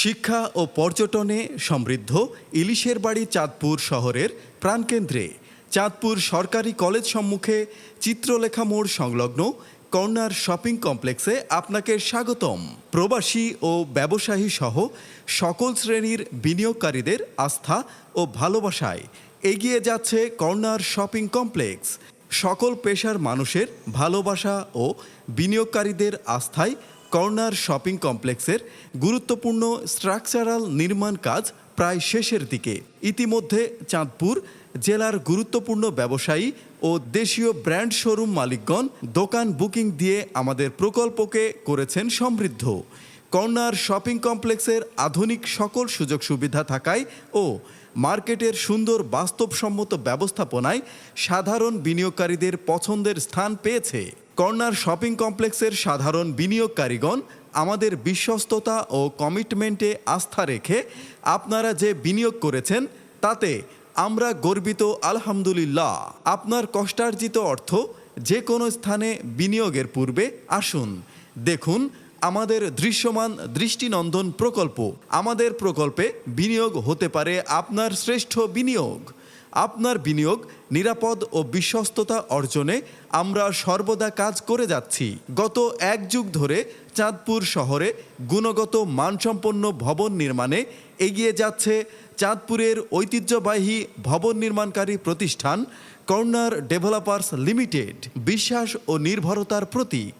শিক্ষা ও পর্যটনে সমৃদ্ধ ইলিশের বাড়ি চাঁদপুর শহরের প্রাণকেন্দ্রে। চাঁদপুর সরকারি কলেজ সম্মুখে চিত্রলেখা মোড় সংলগ্ন কর্নার শপিং কমপ্লেক্সে আপনাকে স্বাগতম। প্রবাসী ও ব্যবসায়ী সহ সকল শ্রেণির বিনিয়োগকারীদের আস্থা ও ভালোবাসায় এগিয়ে যাচ্ছে কর্নার শপিং কমপ্লেক্স। সকল পেশার মানুষের ভালোবাসা ও বিনিয়োগকারীদের আস্থায় কর্নার শপিং কমপ্লেক্সের গুরুত্বপূর্ণ স্ট্রাকচারাল নির্মাণ কাজ প্রায় শেষের দিকে। ইতিমধ্যে চাঁদপুর জেলার গুরুত্বপূর্ণ ব্যবসায়ী ও দেশীয় ব্র্যান্ড শোরুম মালিকগণ দোকান বুকিং দিয়ে আমাদের প্রকল্পকে করেছেন সমৃদ্ধ। কর্নার শপিং কমপ্লেক্সের আধুনিক সকল সুযোগ সুবিধা থাকায় ও মার্কেটের সুন্দর বাস্তবসম্মত ব্যবস্থাপনায় সাধারণ বিনিয়োগকারীদের পছন্দের স্থান পেয়েছে। কর্নার শপিং কমপ্লেক্সের সাধারণ বিনিয়োগকারীগণ আমাদের বিশ্বস্ততা ও কমিটমেন্টে আস্থা রেখে আপনারা যে বিনিয়োগ করেছেন, তাতে আমরা গর্বিত, আলহামদুলিল্লাহ। আপনার কষ্টার্জিত অর্থ যে কোনো স্থানে বিনিয়োগের পূর্বে আসুন। দেখুন আমাদের দৃশ্যমান দৃষ্টিনন্দন প্রকল্প। আমাদের প্রকল্পে বিনিয়োগ হতে পারে আপনার শ্রেষ্ঠ বিনিয়োগ। আপনার বিনিয়োগ নিরাপদ ও বিশ্বস্ততা অর্জনে আমরা সর্বদা কাজ করে যাচ্ছি। গত এক যুগ ধরে চাঁদপুর শহরে গুণগত মানসম্পন্ন ভবন নির্মাণে এগিয়ে যাচ্ছে চাঁদপুরের ঐতিহ্যবাহী ভবন নির্মাণকারী প্রতিষ্ঠান কর্নার ডেভেলপার্স লিমিটেড। বিশ্বাস ও নির্ভরতার প্রতীক।